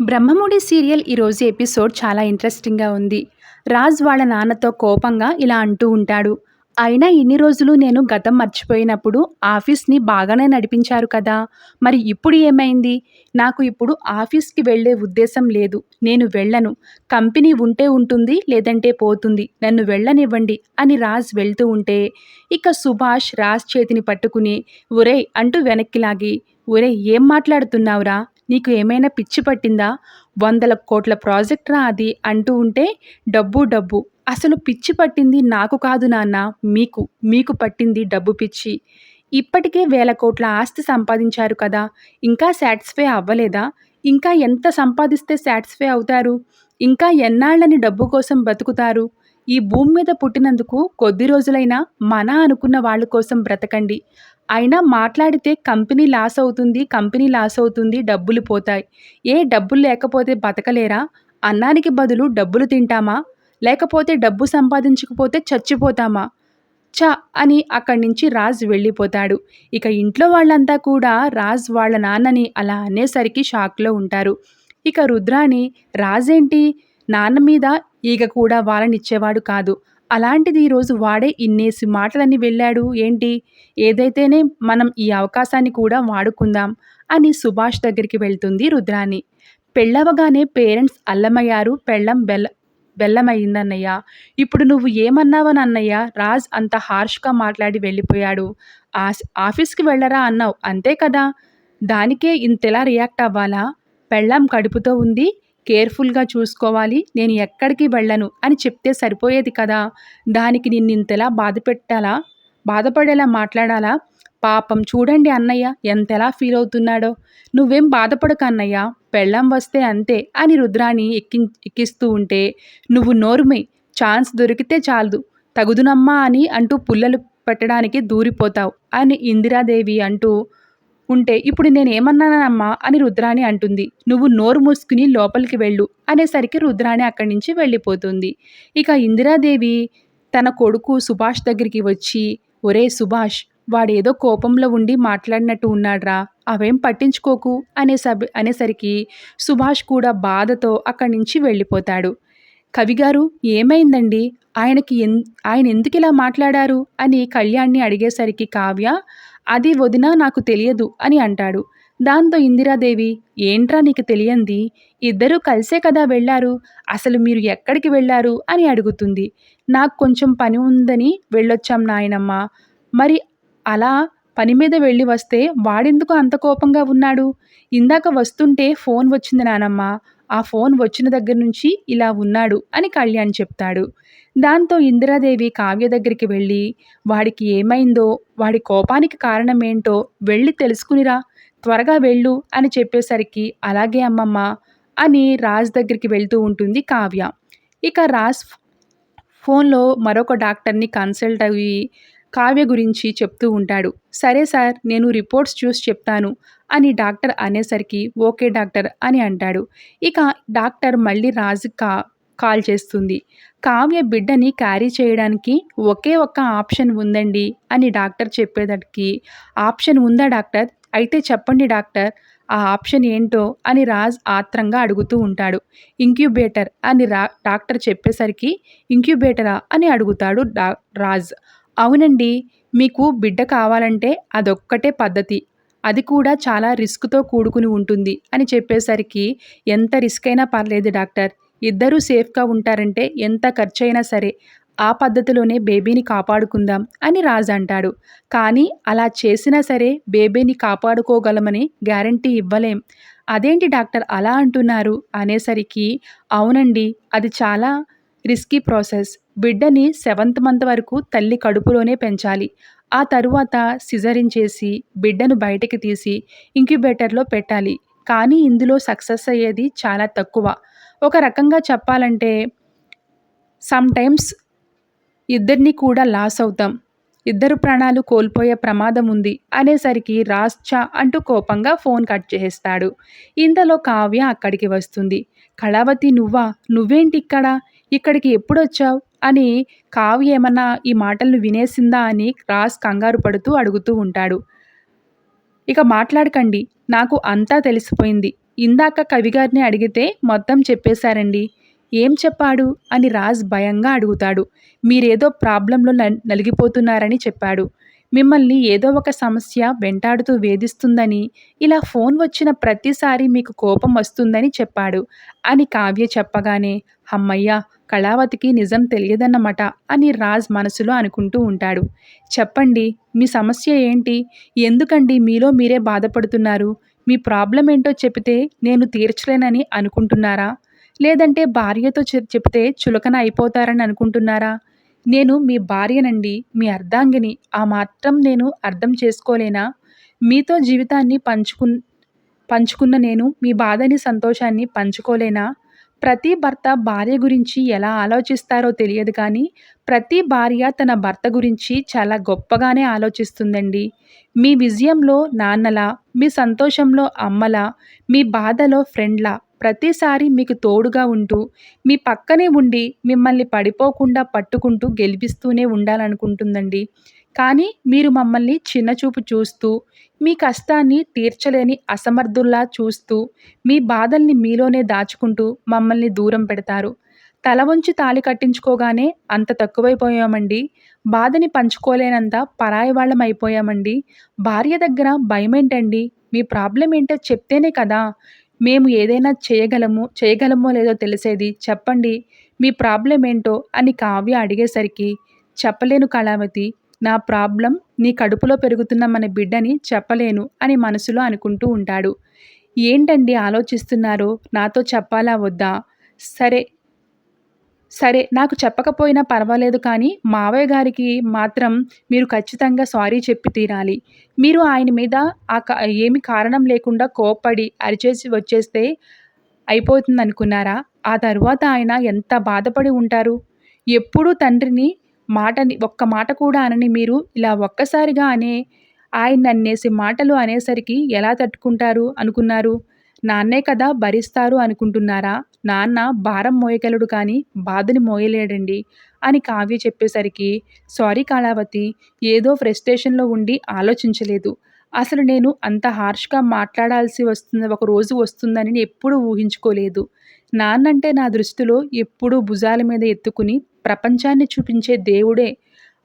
Brahmamudi serial ఈరోజు episode చాలా ఇంట్రెస్టింగ్గా ఉంది. రాజ్ వాళ్ళ నాన్నతో కోపంగా ఇలా అంటూ ఉంటాడు. అయినా ఇన్ని రోజులు నేను గతం మర్చిపోయినప్పుడు ఆఫీస్ని బాగానే నడిపించారు కదా. మరి ఇప్పుడు ఏమైంది? నాకు ఇప్పుడు ఆఫీస్కి వెళ్ళే ఉద్దేశం లేదు. నేను వెళ్ళను. కంపెనీ ఉంటే ఉంటుంది లేదంటే పోతుంది. నన్ను వెళ్ళనివ్వండి అని రాజ్ వెళ్తూ ఉంటే ఇక సుభాష్ రాజ్ చేతిని పట్టుకుని ఒరేయ్ అంటూ వెనక్కి లాగి ఒరేయ్ ఏం మాట్లాడుతున్నావురా? నీకు ఏమైనా పిచ్చి పట్టిందా? వందల కోట్ల ప్రాజెక్ట్ రా అది అంటూ ఉంటే డబ్బు డబ్బు. అసలు పిచ్చి పట్టింది నాకు కాదు నాన్న మీకు. మీకు పట్టింది డబ్బు పిచ్చి. ఇప్పటికే వేల కోట్ల ఆస్తి సంపాదించారు కదా. ఇంకా సాటిస్ఫై అవ్వలేదా? ఇంకా ఎంత సంపాదిస్తే సాటిస్ఫై అవుతారు? ఇంకా ఎన్నాళ్ళని డబ్బు కోసం బతుకుతారు ఈ భూమి మీద పుట్టినందుకు కొద్ది రోజులైనా మన అనుకున్న వాళ్ళ కోసం బ్రతకండి. అయినా మాట్లాడితే కంపెనీ లాస్ అవుతుంది కంపెనీ లాస్ అవుతుంది డబ్బులు పోతాయి. ఏ డబ్బులు లేకపోతే బతకలేరా? అన్నానికి బదులు డబ్బులు తింటామా? లేకపోతే డబ్బు సంపాదించకపోతే చచ్చిపోతామా? చ అని అక్కడి నుంచి రాజ్ వెళ్ళిపోతాడు. ఇక ఇంట్లో వాళ్ళంతా కూడా రాజ్ వాళ్ళ నాన్నని అలా అనేసరికి షాక్లో ఉంటారు. ఇక రుద్రాని రాజేంటి? నాన్న మీద ఈగ కూడా వాళ్ళనిచ్చేవాడు కాదు. అలాంటిది ఈరోజు వాడే ఇన్నేసి మాటలని వెళ్ళాడు. ఏంటి? ఏదైతేనే మనం ఈ అవకాశాన్ని కూడా వాడుకుందాం అని సుభాష్ దగ్గరికి వెళ్తుంది రుద్రాని పెళ్ళవగానే పేరెంట్స్ అల్లమయ్యారు. పెళ్ళం బెల్ల బెల్లమయ్యిందన్నయ్య. ఇప్పుడు నువ్వు ఏమన్నావని అన్నయ్య? రాజ్ అంత హార్ష్గా మాట్లాడి వెళ్ళిపోయాడు. ఆస్ ఆఫీస్కి వెళ్ళరా అన్నావు. అంతే కదా? దానికే ఇంతెలా రియాక్ట్ అవ్వాలా? పెళ్ళాం కడుపుతో ఉంది. కేర్ఫుల్గా చూసుకోవాలి నేను ఎక్కడికి వెళ్ళను అని చెప్తే సరిపోయేది కదా? దానికి నిన్నింతలా బాధ పెట్టాలా బాధపడేలా మాట్లాడాలా? పాపం చూడండి అన్నయ్య ఎంతెలా ఫీల్ అవుతున్నాడో. నువ్వేం బాధపడక అన్నయ్య పెళ్ళం వస్తే అంతే అని రుద్రాని ఎక్కి ఎక్కిస్తూ ఉంటే నువ్వు నోరుమై ఛాన్స్ దొరికితే చాలదు తగుదునమ్మా అని అంటూ పుల్లలు పెట్టడానికి దూరిపోతావు అని ఇందిరాదేవి అంటూ ఉంటే ఇప్పుడు నేను ఏమన్నానమ్మా అని రుద్రాణి అంటుంది. నువ్వు నోరు మూసుకుని లోపలికి వెళ్ళు అనేసరికి రుద్రాణి అక్కడి నుంచి వెళ్ళిపోతుంది. ఇక ఇందిరాదేవి తన కొడుకు సుభాష్ దగ్గరికి వచ్చి ఒరే సుభాష్ వాడేదో కోపంలో ఉండి మాట్లాడినట్టు ఉన్నాడ్రా అవేం పట్టించుకోకు? అనే సబ్ అనేసరికి సుభాష్ కూడా బాధతో అక్కడి నుంచి వెళ్ళిపోతాడు. కవిగారు ఏమైందండి? ఆయనకి ఎన్ ఆయన ఎందుకు ఇలా మాట్లాడారు? అని కళ్యాణ్ని అడిగేసరికి కావ్య అది వదిన నాకు తెలియదు అని అంటాడు. దాంతో ఇందిరాదేవి ఏంట్రా నీకు తెలియంది? ఇద్దరూ కలిసే కదా వెళ్ళారు? అసలు మీరు ఎక్కడికి వెళ్ళారు? అని అడుగుతుంది. నాకు కొంచెం పని ఉందని వెళ్ళొచ్చాం నాయనమ్మ. మరి అలా పని మీద వెళ్ళి వస్తే వాడెందుకు అంత కోపంగా ఉన్నాడు? ఇందాక వస్తుంటే ఫోన్ వచ్చింది నానమ్మ. ఆ ఫోన్ వచ్చిన దగ్గర నుంచి ఇలా ఉన్నాడు అని కళ్యాణ్ చెప్తాడు. దాంతో ఇందిరాదేవి కావ్య దగ్గరికి వెళ్ళి వాడికి ఏమైందో వాడి కోపానికి కారణం ఏంటో వెళ్ళి తెలుసుకునిరా త్వరగా వెళ్ళు అని చెప్పేసరికి అలాగే అమ్మమ్మ అని రాజ్ దగ్గరికి వెళ్తూ ఉంటుంది కావ్య. ఇక రాజ్ ఫోన్లో మరొక డాక్టర్ని కన్సల్ట్ అయ్యి కావ్య గురించి చెప్తూ ఉంటాడు. సరే సార్ నేను రిపోర్ట్స్ చూసి చెప్తాను అని డాక్టర్ అనేసరికి ఓకే డాక్టర్ అని అంటాడు. ఇక డాక్టర్ మళ్ళీ రాజు కా కాల్ చేస్తుంది. కావ్య బిడ్డని క్యారీ చేయడానికి ఒకే ఒక్క ఆప్షన్ ఉందండి అని డాక్టర్ చెప్పేదానికి ఆప్షన్ ఉందా డాక్టర్? అయితే చెప్పండి డాక్టర్ ఆ ఆప్షన్ ఏంటో అని రాజ్ ఆత్రంగా అడుగుతూ ఉంటాడు. ఇంక్యుబేటర్ అని రా డాక్టర్ చెప్పేసరికి ఇంక్యుబేటరా? అని అడుగుతాడు డా రాజ్. అవునండి మీకు బిడ్డ కావాలంటే అదొక్కటే పద్ధతి. అది కూడా చాలా రిస్క్తో కూడుకుని ఉంటుంది అని చెప్పేసరికి ఎంత రిస్క్ అయినా పర్లేదు డాక్టర్. ఇద్దరూ సేఫ్గా ఉంటారంటే ఎంత ఖర్చైనా సరే ఆ పద్ధతిలోనే బేబీని కాపాడుకుందాం అని రాజు అంటాడు. కానీ అలా చేసినా సరే బేబీని కాపాడుకోగలమని గ్యారంటీ ఇవ్వలేం. అదేంటి డాక్టర్ అలా అంటున్నారు? అనేసరికి అవునండి అది చాలా రిస్కీ ప్రాసెస్. బిడ్డని సెవెంత్ మంత్ వరకు తల్లి కడుపులోనే పెంచాలి. ఆ తరువాత సిజరిన్ చేసి బిడ్డను బయటకి తీసి ఇంక్యుబేటర్లో పెట్టాలి. కానీ ఇందులో సక్సెస్ అయ్యేది చాలా తక్కువ. ఒక రకంగా చెప్పాలంటే సమ్టైమ్స్ ఇద్దరిని కూడా లాస్ అవుతాం. ఇద్దరు ప్రాణాలు కోల్పోయే ప్రమాదం ఉంది అనేసరికి రాశ్చా అంటూ కోపంగా ఫోన్ కట్ చేస్తాడు ఇంతలో కావ్య అక్కడికి వస్తుంది. కళావతి నువ్వా? నువ్వేంటి ఇక్కడ? ఇక్కడికి ఎప్పుడొచ్చావు? అని కావ్య ఏమన్నా ఈ మాటలను వినేసిందా అని రాస్ కంగారు పడుతూ అడుగుతూ ఉంటాడు. ఇక మాట్లాడకండి. నాకు అంతా తెలిసిపోయింది. ఇందాక కవిగారిని అడిగితే మొత్తం చెప్పేశారండి. ఏం చెప్పాడు? అని రాజ్ భయంగా అడుగుతాడు. మీరేదో ప్రాబ్లంలో నలిగిపోతున్నారని చెప్పాడు. మిమ్మల్ని ఏదో ఒక సమస్య వెంటాడుతూ వేధిస్తుందని ఇలా ఫోన్ వచ్చిన ప్రతిసారి మీకు కోపం వస్తుందని చెప్పాడు. అని కావ్య చెప్పగానే అమ్మయ్య కళావతికి నిజం తెలియదన్నమాట అని రాజ్ మనసులో అనుకుంటూ ఉంటాడు. చెప్పండి మీ సమస్య ఏంటి? ఎందుకండి మీలో మీరే బాధపడుతున్నారు? మీ ప్రాబ్లం ఏంటో చెబితే నేను తీర్చలేనని అనుకుంటున్నారా? లేదంటే భార్యతో చె చెప్తే చులకన అయిపోతారని అనుకుంటున్నారా? నేను మీ భార్యనండి మీ అర్ధాంగిని ఆ మాత్రం నేను అర్థం చేసుకోలేనా? మీతో జీవితాన్ని పంచుకు పంచుకున్న నేను మీ బాధని సంతోషాన్ని పంచుకోలేనా? ప్రతి భర్త భార్య గురించి ఎలా ఆలోచిస్తారో తెలియదు కానీ ప్రతి భార్య తన భర్త గురించి చాలా గొప్పగానే ఆలోచిస్తుందండి. మీ విజయంలో నాన్నలా మీ సంతోషంలో అమ్మలా మీ బాధలో ఫ్రెండ్లా ప్రతిసారి మీకు తోడుగా ఉంటూ మీ పక్కనే ఉండి మిమ్మల్ని పడిపోకుండా పట్టుకుంటూ గెలిపిస్తూనే ఉండాలనుకుంటుందండి. కానీ మీరు మమ్మల్ని చిన్నచూపు చూస్తూ మీ కష్టాన్ని తీర్చలేని అసమర్థుల్లా చూస్తూ మీ బాధల్ని మీలోనే దాచుకుంటూ మమ్మల్ని దూరం పెడతారు. తల వంచి తాళి కట్టించుకోగానే అంత తక్కువైపోయామండి. బాధని పంచుకోలేనంత పరాయి వాళ్ళం అయిపోయామండి భార్య దగ్గర భయమేంటండి? మీ ప్రాబ్లం ఏంటో చెప్తేనే కదా. మేము ఏదైనా చేయగలము చేయగలమో లేదో తెలిసేది. చెప్పండి మీ ప్రాబ్లం ఏంటో అని కావ్య అడిగేసరికి చెప్పలేను కళావతి. నా ప్రాబ్లం నీ కడుపులో పెరుగుతున్న మన బిడ్డని చెప్పలేను అని మనసులో అనుకుంటూ ఉంటాడు. ఏంటండి ఆలోచిస్తున్నారు నాతో చెప్పాలా వద్దా? సరే సరే నాకు చెప్పకపోయినా పర్వాలేదు కానీ మావయ్య గారికి మాత్రం మీరు ఖచ్చితంగా సారీ చెప్పి తీరాలి. మీరు ఆయన మీద ఆ క ఏమి కారణం లేకుండా కోప్పడి అరిచేసి వచ్చేస్తే అయిపోతుంది అనుకున్నారా ఆ తరువాత ఆయన ఎంత బాధపడి ఉంటారు? ఎప్పుడూ తండ్రిని మాటని ఒక్క మాట కూడా అనని మీరు ఇలా ఒక్కసారిగా అనే ఆయన అన్నేసి మాటలు అనేసరికి ఎలా తట్టుకుంటారు అనుకున్నారు? నాన్నే కదా భరిస్తారు అనుకుంటున్నారా? నాన్న భారం మోయగలడు కానీ బాధని మోయలేడండి అని కావ్య చెప్పేసరికి సారీ కాళావతి ఏదో ఫ్రస్ట్రేషన్లో ఉండి ఆలోచించలేదు. అసలు నేను అంత హార్ష్గా మాట్లాడాల్సి వస్తుంది ఒక రోజు వస్తుందని నేను ఎప్పుడూ ఊహించుకోలేదు. నాన్నంటే నా దృష్టిలో ఎప్పుడూ భుజాల మీద ఎత్తుకుని ప్రపంచాన్ని చూపించే దేవుడే.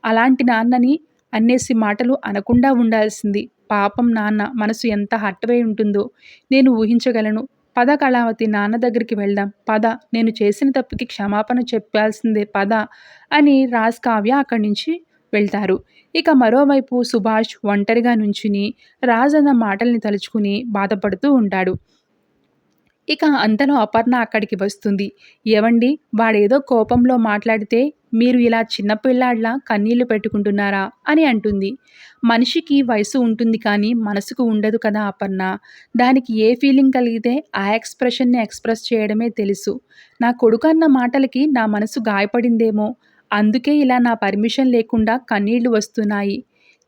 అలాంటి నాన్నని అన్నేసి మాటలు అనకుండా ఉండాల్సింది. పాపం నాన్న మనసు ఎంత హట్టవై ఉంటుందో నేను ఊహించగలను. పద కళావతి నాన్న దగ్గరికి వెళ్దాం. పద నేను చేసిన తప్పుకి క్షమాపణ చెప్పాల్సిందే. పద అని రాజ్ కావ్య అక్కడి నుంచి వెళ్తారు. ఇక మరోవైపు సుభాష్ ఒంటరిగా నుంచుని రాజ్ అన్న మాటల్ని తలుచుకుని బాధపడుతూ ఉంటాడు. ఇక అంతలో అపర్ణ అక్కడికి వస్తుంది. ఏవండి వాడేదో కోపంలో మాట్లాడితే మీరు ఇలా చిన్నపిల్లాడ్లా కన్నీళ్ళు పెట్టుకుంటున్నారా? అని అంటుంది. మనిషికి వయసు ఉంటుంది కానీ మనసుకు ఉండదు కదా అపర్ణ. దానికి ఏ ఫీలింగ్ కలిగితే ఆ ఎక్స్ప్రెషన్ని ఎక్స్ప్రెస్ చేయడమే తెలుసు. నా కొడుకు అన్న మాటలకి నా మనసు గాయపడిందేమో. అందుకే ఇలా నా పర్మిషన్ లేకుండా కన్నీళ్ళు వస్తున్నాయి.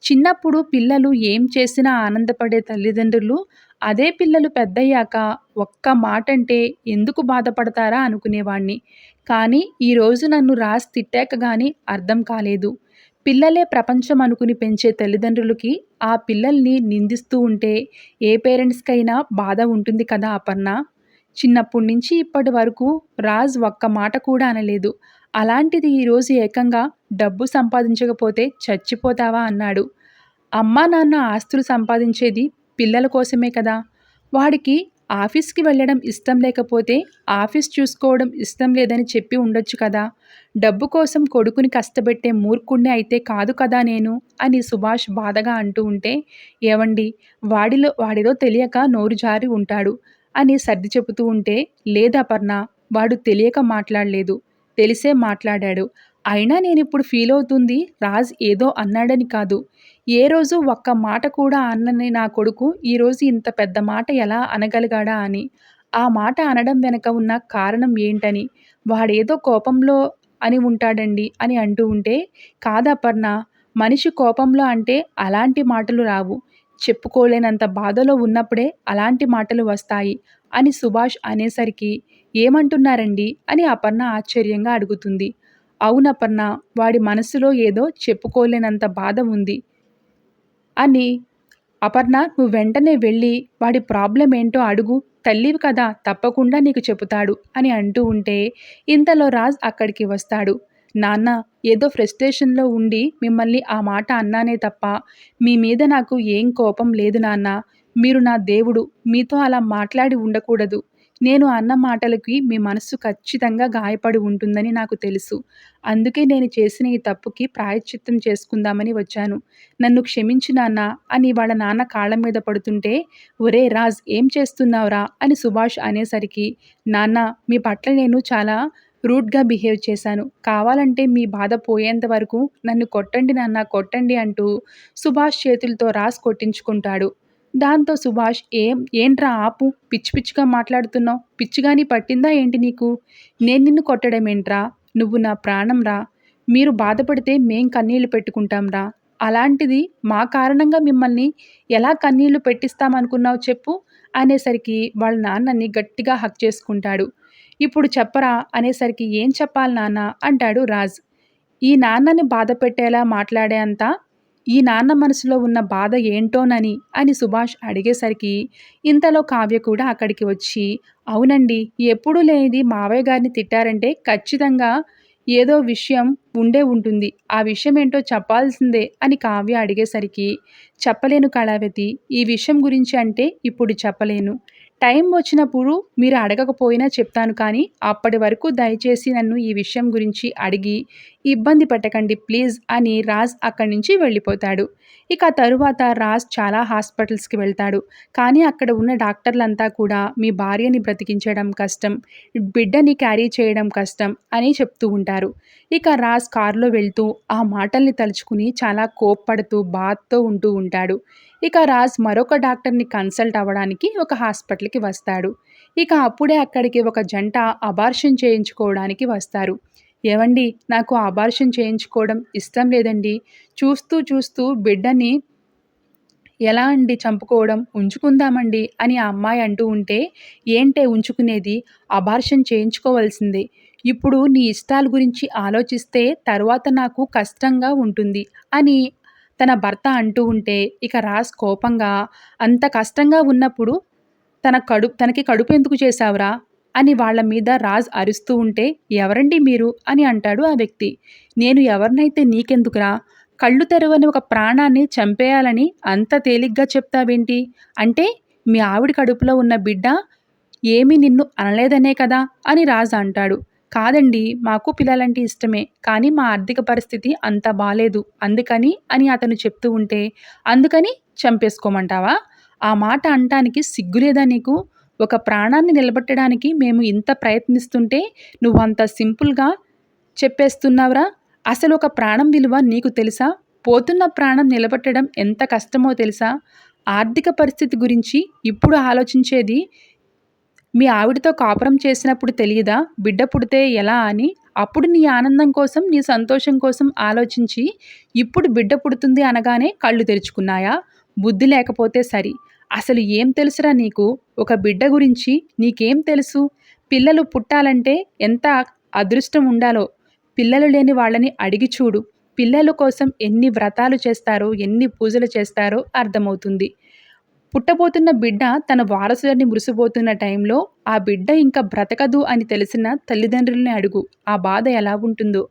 చిన్నప్పుడు పిల్లలు ఏం చేసినా ఆనందపడే తల్లిదండ్రులు అదే పిల్లలు పెద్దయ్యాక ఒక్క మాట అంటే ఎందుకు బాధపడతారా అనుకునేవాణ్ణి. కానీ ఈరోజు నన్ను రాసి తిట్టాక కానీ అర్థం కాలేదు. పిల్లలే ప్రపంచం అనుకుని పెంచే తల్లిదండ్రులకి ఆ పిల్లల్ని నిందిస్తూ ఉంటే ఏ పేరెంట్స్కైనా బాధ ఉంటుంది కదా అపర్ణ. చిన్నప్పటి నుంచి ఇప్పటి వరకు రాజ్ ఒక్క మాట కూడా అనలేదు. అలాంటిది ఈరోజు ఏకంగా డబ్బు సంపాదించకపోతే చచ్చిపోతావా అన్నాడు. అమ్మా నాన్న ఆస్తులు సంపాదించేది పిల్లల కోసమే కదా? వాడికి ఆఫీస్కి వెళ్ళడం ఇష్టం లేకపోతే ఆఫీస్ చూసుకోవడం ఇష్టం లేదని చెప్పి ఉండొచ్చు కదా? డబ్బు కోసం కొడుకుని కష్టపెట్టే మూర్ఖుణ్ణి అయితే కాదు కదా నేను? అని సుభాష్ బాధగా అంటూ ఉంటే ఏవండి వాడిలో వాడిలో తెలియక నోరు జారి ఉంటాడు అని సర్ది చెబుతూ ఉంటే లేదపర్ణ వాడు తెలియక మాట్లాడలేదు. తెలిసే మాట్లాడాడు. అయినా నేను ఇప్పుడు ఫీల్ అవుతుంది రాజ్ ఏదో అన్నాడని కాదు. ఏ రోజు ఒక్క మాట కూడా అన్నని నా కొడుకు ఈరోజు ఇంత పెద్ద మాట ఎలా అనగలిగాడా అని. ఆ మాట అనడం వెనక ఉన్న కారణం ఏంటని. వాడేదో కోపంలో అని ఉంటాడండి అని అంటూ ఉంటే కాదపర్ణ మనిషి కోపంలో అంటే అలాంటి మాటలు రావు. చెప్పుకోలేనంత బాధలో ఉన్నప్పుడే అలాంటి మాటలు వస్తాయి అని సుభాష్ అనేసరికి ఏమంటున్నారండి? అని అపర్ణ ఆశ్చర్యంగా అడుగుతుంది. అవునపర్ణ వాడి మనసులో ఏదో చెప్పుకోలేనంత బాధ ఉంది. అని. అపర్ణ నువ్వు వెంటనే వెళ్ళి వాడి ప్రాబ్లం ఏంటో అడుగు. తల్లివి కదా తప్పకుండా నీకు చెబుతాడు అని అంటూ ఉంటే ఇంతలో రాజ్ అక్కడికి వస్తాడు. నాన్న ఏదో ఫ్రస్ట్రేషన్లో ఉండి మిమ్మల్ని ఆ మాట అన్నానే తప్ప మీ మీద నాకు ఏం కోపం లేదు నాన్న. మీరు నా దేవుడు మీతో అలా మాట్లాడి ఉండకూడదు. నేను అన్న మాటలకి మీ మనస్సు ఖచ్చితంగా గాయపడి ఉంటుందని నాకు తెలుసు. అందుకే నేను చేసిన ఈ తప్పుకి ప్రాయశ్చిత్తం చేసుకుందామని వచ్చాను. నన్ను క్షమించు నాన్న అని వాళ్ళ నాన్న కాళ్ళ మీద పడుతుంటే ఒరే రాజ్ ఏం చేస్తున్నావురా? అని సుభాష్ అనేసరికి నాన్న మీ పట్ల నేను చాలా రూడ్గా బిహేవ్ చేశాను. కావాలంటే మీ బాధ పోయేంత వరకు నన్ను కొట్టండి నాన్న కొట్టండి అంటూ సుభాష్ చేతులతో రాజ్ కొట్టించుకుంటాడు. దాంతో సుభాష్ ఏం ఏంట్రా ఆపు? పిచ్చి పిచ్చిగా మాట్లాడుతున్నావు. పిచ్చిగాని పట్టిందా ఏంటి నీకు? నేను నిన్ను కొట్టడం ఏంట్రా? నువ్వు నా ప్రాణం రా. మీరు బాధపడితే మేం కన్నీళ్ళు పెట్టుకుంటాం రా. అలాంటిది మా కారణంగా మిమ్మల్ని ఎలా కన్నీళ్ళు పెట్టిస్తామనుకున్నావు చెప్పు అనేసరికి వాళ్ళ నాన్నని గట్టిగా హక్ చేసుకుంటాడు. ఇప్పుడు చెప్పరా అనేసరికి ఏం చెప్పాలి నాన్న? అంటాడు రాజ్. ఈ నాన్నని బాధ పెట్టేలా మాట్లాడే అంత ఈ నాన్న మనసులో ఉన్న బాధ ఏంటోనని అని సుభాష్ అడిగేసరికి ఇంతలో కావ్య కూడా అక్కడికి వచ్చి అవునండి ఎప్పుడూ లేనిది మావయ్య గారిని తిట్టారంటే ఖచ్చితంగా ఏదో విషయం ఉండే ఉంటుంది. ఆ విషయం ఏంటో చెప్పాల్సిందే అని కావ్య అడిగేసరికి చెప్పలేను కళావతి ఈ విషయం గురించి అంటే ఇప్పుడు చెప్పలేను. టైం వచ్చినప్పుడు మీరు అడగకపోయినా చెప్తాను కానీ అప్పటి వరకు దయచేసి నన్ను ఈ విషయం గురించి అడిగి ఇబ్బంది పెట్టకండి ప్లీజ్ అని రాజ్ అక్కడి నుంచి వెళ్ళిపోతాడు. ఇక తరువాత రాజ్ చాలా హాస్పిటల్స్కి వెళ్తాడు. కానీ అక్కడ ఉన్న డాక్టర్లంతా కూడా మీ భార్యని బ్రతికించడం కష్టం బిడ్డని క్యారీ చేయడం కష్టం అని చెప్తూ ఉంటారు. ఇక రాజ్ కారులో వెళ్తూ ఆ మాటల్ని తలుచుకుని చాలా కోప్పడుతూ బాధతో ఉంటూ ఉంటాడు. ఇక రాజ్ మరొక డాక్టర్ని కన్సల్ట్ అవ్వడానికి ఒక హాస్పిటల్కి వస్తాడు. ఇక అప్పుడే అక్కడికి ఒక జంట అబార్షన్ చేయించుకోవడానికి వస్తారు. ఏవండి నాకు అబార్షన్ చేయించుకోవడం ఇష్టం లేదండి. చూస్తూ చూస్తూ బిడ్డని ఎలా అండి చంపుకోవడం? ఉంచుకుందామండి అని ఆ అమ్మాయి అంటూ ఉంటే ఏంటే ఉంచుకునేది? అబార్షన్ చేయించుకోవాల్సిందే. ఇప్పుడు నీ ఇష్టాల గురించి ఆలోచిస్తే తర్వాత నాకు కష్టంగా ఉంటుంది అని తన భర్త అంటూ ఉంటే ఇక రాజ్ కోపంగా అంత కష్టంగా ఉన్నప్పుడు తన కడుపు తనకి కడుపు ఎందుకు చేశావురా? అని వాళ్ళ మీద రాజ్ అరుస్తూ ఉంటే ఎవరండి మీరు? అని అంటాడు ఆ వ్యక్తి. నేను ఎవరినైతే నీకెందుకురా? కళ్ళు తెరవని ఒక ప్రాణాన్ని చంపేయాలని అంత తేలిగ్గా చెప్తావేంటి? అంటే మీ ఆవిడ కడుపులో ఉన్న బిడ్డ ఏమీ నిన్ను అనలేదనే కదా? అని రాజు అంటాడు. కాదండి మాకు పిల్లలంటే ఇష్టమే కానీ మా ఆర్థిక పరిస్థితి అంత బాలేదు అందుకని అని అతను చెప్తూ ఉంటే అందుకని చంపేసుకోమంటావా? ఆ మాట అంటానికి సిగ్గులేదా నీకు? ఒక ప్రాణాన్ని నిలబెట్టడానికి మేము ఇంత ప్రయత్నిస్తుంటే నువ్వు అంత సింపుల్గా చెప్పేస్తున్నావురా? అసలు ఒక ప్రాణం విలువ నీకు తెలుసా? పోతున్న ప్రాణం నిలబెట్టడం ఎంత కష్టమో తెలుసా? ఆర్థిక పరిస్థితి గురించి ఇప్పుడు ఆలోచించేది మీ ఆవిడతో కాపురం చేసినప్పుడు తెలియదా? బిడ్డ పుడితే ఎలా అని? అప్పుడు నీ ఆనందం కోసం నీ సంతోషం కోసం ఆలోచించి ఇప్పుడు బిడ్డ పుడుతుంది అనగానే కళ్ళు తెరుచుకున్నాయా? బుద్ధి లేకపోతే సరి. అసలు ఏం తెలుసురా నీకు? ఒక బిడ్డ గురించి నీకేం తెలుసు? పిల్లలు పుట్టాలంటే ఎంత అదృష్టం ఉండాలో? పిల్లలు లేని వాళ్ళని అడిగి చూడు. పిల్లల కోసం ఎన్ని వ్రతాలు చేస్తారో ఎన్ని పూజలు చేస్తారో అర్థమవుతుంది. పుట్టబోతున్న బిడ్డ తన వారసులని మురిసిపోతున్న టైంలో ఆ బిడ్డ ఇంకా బ్రతకదు అని తెలిసిన తల్లిదండ్రుల్ని అడుగు ఆ బాధ ఎలా ఉంటుందో?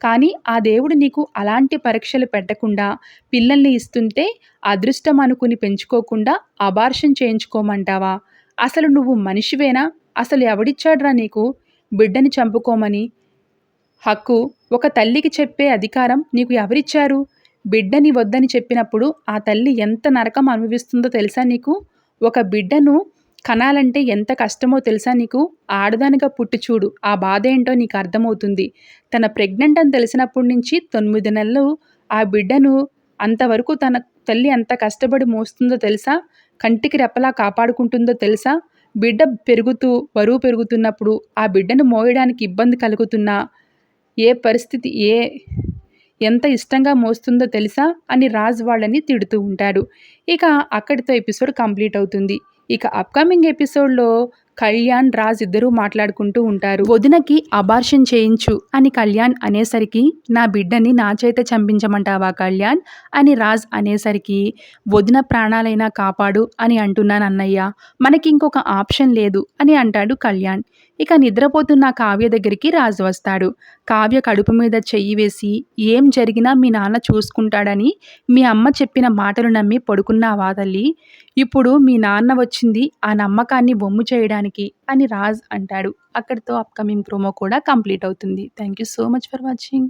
కానీ ఆ దేవుడు నీకు అలాంటి పరీక్షలు పెట్టకుండా పిల్లల్ని ఇస్తుంటే అదృష్టం అనుకుని పెంచుకోకుండా అబార్షన్ చేయించుకోమంటావా? అసలు నువ్వు మనిషివేనా? అసలు ఎవడిచ్చాడ్రా నీకు? బిడ్డని చంపుకోమని. హక్కు ఒక తల్లికి చెప్పే అధికారం నీకు ఎవరిచ్చారు? బిడ్డని వద్దని చెప్పినప్పుడు ఆ తల్లి ఎంత నరకం అనుభవిస్తుందో తెలుసా నీకు? ఒక బిడ్డను కనాలంటే ఎంత కష్టమో తెలుసా నీకు? ఆడదానిగా పుట్టి చూడు. ఆ బాధ ఏంటో నీకు అర్థమవుతుంది. తన ప్రెగ్నెంట్ అని తెలిసినప్పటి నుంచి తొమ్మిది నెలలు ఆ బిడ్డను అంతవరకు తన తల్లి ఎంత కష్టపడి మోస్తుందో తెలుసా? కంటికి రెప్పలా కాపాడుకుంటుందో తెలుసా? బిడ్డ పెరుగుతూ బరువు పెరుగుతున్నప్పుడు ఆ బిడ్డను మోయడానికి ఇబ్బంది కలుగుతున్నా? ఏ పరిస్థితి ఏ ఎంత ఇష్టంగా మోస్తుందో తెలుసా అని రాజ్ వాళ్ళని తిడుతూ ఉంటాడు. ఇక అక్కడితో ఎపిసోడ్ కంప్లీట్ అవుతుంది. ఇక అప్కమింగ్ ఎపిసోడ్లో కళ్యాణ్ రాజ్ ఇద్దరూ మాట్లాడుకుంటూ ఉంటారు. వదినకి అబార్షన్ చేయించు అని కళ్యాణ్ అనేసరికి నా బిడ్డని నా చేత చంపించమంటావా కళ్యాణ్? అని రాజ్ అనేసరికి వదిన ప్రాణాలైనా కాపాడు అని అంటున్నాను అన్నయ్య. మనకి ఇంకొక ఆప్షన్ లేదు అని అంటాడు కళ్యాణ్. ఇక నిద్రపోతున్న కావ్య దగ్గరికి రాజు వస్తాడు. కావ్య కడుపు మీద చెయ్యి వేసి ఏం జరిగినా మీ నాన్న చూసుకుంటాడని మీ అమ్మ చెప్పిన మాటలు నమ్మి పడుకున్నావా తల్లి? ఇప్పుడు మీ నాన్న వచ్చింది ఆ నమ్మకాన్ని బొమ్ము చేయడానికి అని రాజ్ అంటాడు. అక్కడితో అప్కమింగ్ ప్రోమో కూడా కంప్లీట్ అవుతుంది. Thank you so much for watching